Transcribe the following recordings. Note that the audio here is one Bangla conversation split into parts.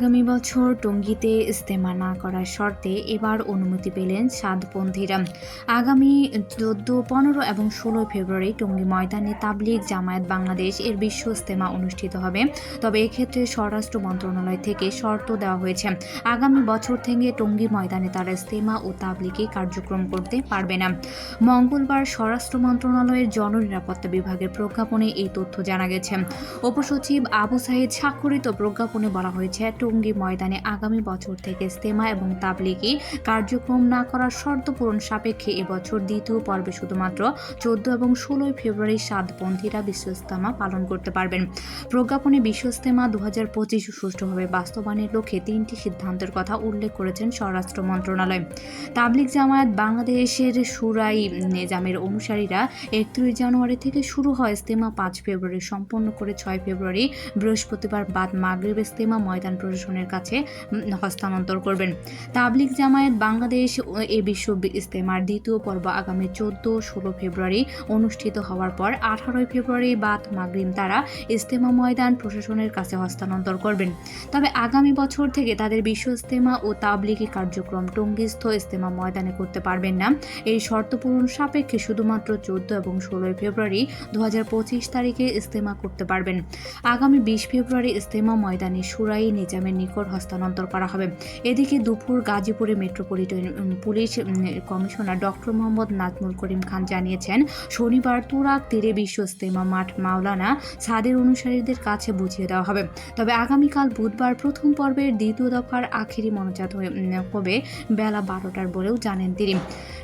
আগামী বছর টঙ্গীতে ইস্তেমা না করার শর্তে এবার অনুমতি পেলেন সাতপন্থীরা। আগামী চোদ্দ, পনেরো এবং ষোলো ফেব্রুয়ারি টঙ্গী ময়দানে তাবলিগ জামায়াত বাংলাদেশ এর বিশ্ব ইস্তেমা অনুষ্ঠিত হবে। তবে এক্ষেত্রে স্বরাষ্ট্র মন্ত্রণালয় থেকে শর্ত দেওয়া হয়েছে। আগামী বছর থেকে টঙ্গী ময়দানে তারা ইস্তেমা ও তাবলিগে কার্যক্রম করতে পারবে না। মঙ্গলবার স্বরাষ্ট্র মন্ত্রণালয়ের জননিরাপত্তা বিভাগের প্রজ্ঞাপনে এই তথ্য জানা গেছে। উপসচিব আবু সাইদ স্বাক্ষরিত প্রজ্ঞাপনে বলা হয়েছে টঙ্গী ময়দানে আগামী বছর থেকে ইস্তেমা এবং তাবলিগি কার্যক্রম না করার শর্ত পূরণ সাপেক্ষে এবছর দ্বিতীয় পর্বে শুধুমাত্র চোদ্দ এবং ষোলোই ফেব্রুয়ারি সাতপন্থীরা বিশ্ব ইস্তেমা পালন করতে পারবেন। প্রজ্ঞাপনে বিশ্ব ইস্তেমা দু হাজার পঁচিশ সুষ্ঠুভাবে বাস্তবায়নের লক্ষ্যে তিনটি সিদ্ধান্তের কথা উল্লেখ করেছেন স্বরাষ্ট্র মন্ত্রণালয়। তাবলিগ জামায়াত বাংলাদেশের সুরাই নিজামের অনুসারীরা একত্রিশ জানুয়ারি থেকে শুরু হয় ইস্তেমা পাঁচ ফেব্রুয়ারি, সম্পন্ন করে ছয় ফেব্রুয়ারি বৃহস্পতিবার বাদ মাগরিব ইস্তেমা ময়দান প্রশাসনের কাছে হস্তান্তর করবেন। তাবলিগ জামায়াত বাংলাদেশ এ বিশ্ব ইস্তেমার দ্বিতীয় পর্ব আগামী চোদ্দ, ষোলো ফেব্রুয়ারি অনুষ্ঠিত হওয়ার পর আঠারোই ফেব্রুয়ারি বাদ মাগরিম তারা ইস্তেমা ময়দান প্রশাসনের কাছে হস্তান্তর করবেন। তবে আগামী বছর থেকে তাদের বিশ্ব ইস্তেমা ও তাবলিগি কার্যক্রম টঙ্গিস্থ ইস্তেমা ময়দানে করতে পারবেন না। এই শর্ত পূরণ সাপেক্ষে শুধুমাত্র চোদ্দ এবং ষোলোই ফেব্রুয়ারি দু হাজার পঁচিশ তারিখে ইস্তেমা করতে পারবেন। আগামী বিশ ফেব্রুয়ারি ইস্তেমা ময়দানে সুরাই নিজামের নিকট হস্তান্তর করা হবে। এদিকে দুপুর গাজীপুরে metropolitan police commissioner doctor Mohammad Nazmul Karim Khan জানিয়েছেন, শনিবার তুরাক তীরে বিশ্ব ইস্তেমা মাঠ মাওলানা সাদের অনুসারীদের কাছে বুঝিয়ে দেওয়া হবে। তবে আগামীকাল বুধবার প্রথম পর্বের দ্বিতীয় দফার আখেরি মনোজাত হবে বেলা বারোটার বলেও জানেন তিনি।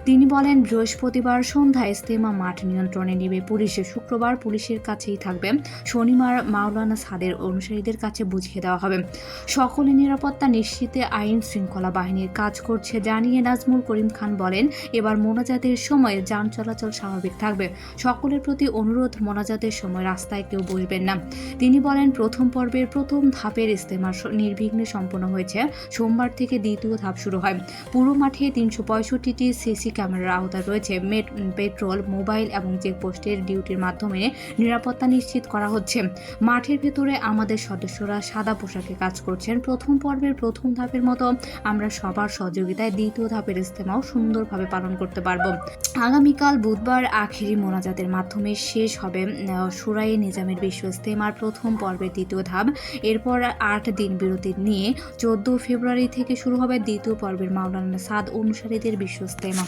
তিনি বলেন, বৃহস্পতিবার সন্ধ্যায় ইস্তেমা মাঠ নিয়ন্ত্রণে নেবে পুলিশে। শুক্রবার পুলিশের কাছেই থাকবে। শনিবার মাওলানা সাদের অনুসারীদের কাছে বুঝিয়ে দেওয়া হবে। সকলের নিরাপত্তা নিশ্চিতে আইন শৃঙ্খলা বাহিনীর কাজ করছে জানিয়ে নাজমুল করিম খান বলেন, এবার মোনাজাতের সময় যান চলাচল স্বাভাবিক থাকবে। সকলের প্রতি অনুরোধ, মোনাজাতের সময় রাস্তায় কেউ বসবেন না। তিনি বলেন, প্রথম পর্বের প্রথম ধাপের ইস্তেমা নির্বিঘ্নে সম্পন্ন হয়েছে। সোমবার থেকে দ্বিতীয় ধাপ শুরু হয়। পুরো মাঠে তিনশো পঁয়ষট্টিটি সিসি ক্যামেরার আওতায় রয়েছে। মেট পেট্রোল, মোবাইল এবং চেকপোস্টের ডিউটির মাধ্যমে নিরাপত্তা নিশ্চিত করা হচ্ছে। মাঠের ভেতরে আমাদের সদস্যরা সাদা পোশাকে কাজ করছেন প্রথম পর্বের প্রথম ধাপের মতো। আমরা সবার সহযোগিতায় দ্বিতীয় ধাপের ইস্তেমাও সুন্দরভাবে পালন করতে পারব। আগামীকাল বুধবার আখেরি মোনাজাতের মাধ্যমে শেষ হবে সুরাই নিজামের বিশ্ব ইস্তেমার প্রথম পর্বের দ্বিতীয় ধাপ। এরপর আট দিন বিরতি নিয়ে চোদ্দ ফেব্রুয়ারি থেকে শুরু হবে দ্বিতীয় পর্বের মাওলানা সাদ অনুসারীদের বিশ্ব ইস্তেমা